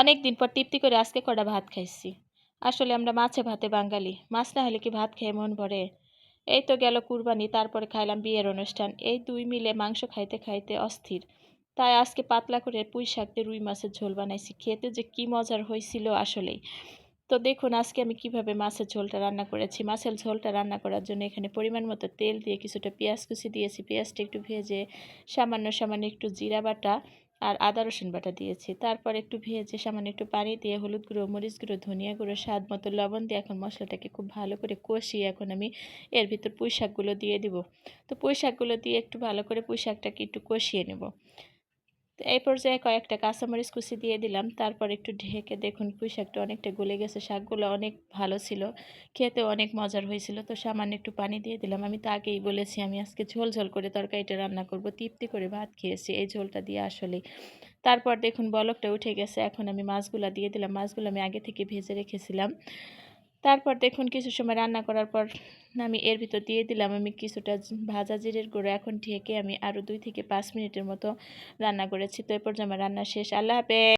অনেক দিন পর তৃপ্তি করে আজকে কটা ভাত খাইছি। আসলে আমরা মাছে ভাতে বাঙালি, মাছ না হলে কি ভাত খেয়ে মন ভরে? এই তো গেল কুরবানি, তারপরে খাইলাম বিয়ের অনুষ্ঠান। এই দুই মিলে মাংস খাইতে খাইতে অস্থির। তাই আজকে পাতলা করে পুঁই শাক দিয়ে রুই মাছের ঝোল বানাইছি। খেতে যে কি মজার হয়েছিল আসলেই। তো দেখুন, আজকে আমি কীভাবে মাছের ঝোলটা রান্না করেছি। মাছের ঝোলটা রান্না করার জন্য এখানে পরিমাণ মতো তেল দিয়ে কিছুটা পেঁয়াজ কুচি দিয়েছি। পেঁয়াজটা একটু ভেজে সামান্য সামান্য একটু জিরা বাটা আর আদা রসুন বাটা দিয়েছি। তারপর একটু ভেজে সামান্য একটু পানি দিয়ে হলুদ গুঁড়ো, মরিচ গুঁড়ো, ধনিয়া গুঁড়ো, স্বাদ মতো লবণ দিয়ে এখন মশলাটাকে খুব ভালো করে কষিয়ে এখন আমি এর ভিতর পুঁই শাকগুলো দিয়ে দিব। তো পুঁই শাকগুলো দিয়ে একটু ভালো করে পুঁই শাকটাকে একটু কষিয়ে নেব। তো এই পর্যায়ে কয়েকটা কাঁচামরিচ কুচি দিয়ে দিলাম। তারপর একটু ঢেকে দেখুন পুঁই শাকটা অনেকটা গলে গেছে, শাকগুলো অনেক ভালো ছিল, খেতে অনেক মজার হয়েছিল, তো সামান্য একটু পানি দিয়ে দিলাম। আমি তো আগেই বলেছি, আমি আজকে ঝোল ঝোল করে তরকারিটা রান্না করব, তৃপ্তি করে ভাত খেয়েছি, এই ঝোলটা দিয়ে আসলে তারপর দেখুন বলকটা উঠে গেছে, এখন আমি মাছগুলো দিয়ে দিলাম। মাছগুলো আমি আগে থেকে ভেজে রেখেছিলাম। তারপর দেখুন কিছু সময় রান্না করার পর আমি এর ভিতর দিয়ে দিলাম আমি কিছুটা ভাজা জিরের গুঁড়ো এখন ঢেকে আমি আরও দুই থেকে পাঁচ মিনিটের মতো রান্না করেছি। তো এরপর আমার রান্না শেষ। আল্লাহ হাফেজ।